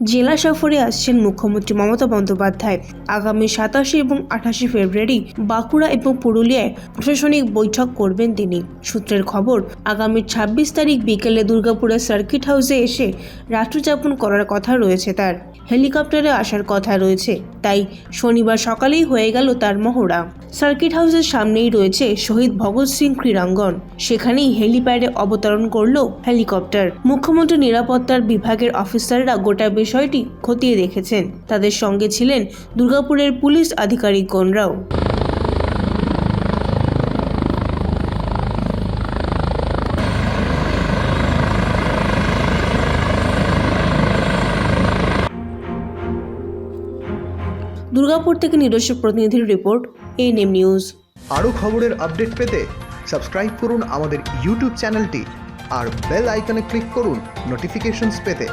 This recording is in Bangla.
জেলা সফরে আসছেন মুখ্যমন্ত্রী মমতা বন্দ্যোপাধ্যায়। আগামী সাতাশে এবং আঠাশে ফেব্রুয়ারি বাঁকুড়া এবং পুরুলিয়ায় প্রশাসনিক বৈঠক করবেন তিনি। সূত্রের খবর, আগামী ছাব্বিশ তারিখ বিকেলে দুর্গাপুরের সার্কিট হাউসে এসে রাত্রিযাপন করার কথা রয়েছে তার। হেলিকপ্টারে আসার কথা রয়েছে, তাই শনিবার সকালেই হয়ে গেল তার মহড়া। সার্কিট হাউসের সামনেই রয়েছে শহীদ ভগৎ সিং ক্রীড়াঙ্গন। সেখানেই হেলিপ্যাডে অবতরণ করল হেলিকপ্টার। মুখ্যমন্ত্রী নিরাপত্তার বিভাগের অফিসাররা গোটা বিষয়টি খতিয়ে দেখেছেন। তাদের সঙ্গে ছিলেন দুর্গাপুরের পুলিশ আধিকারিকগণরাও দুর্গাপুর থেকে নিজস্ব প্রতিনিধির রিপোর্ট এএনএম নিউজ আরও খবরের আপডেট পেতে সাবস্ক্রাইব করুন আমাদের ইউটিউব চ্যানেলটি আর বেল আইকনে ক্লিক করুন নোটিফিকেশনস পেতে।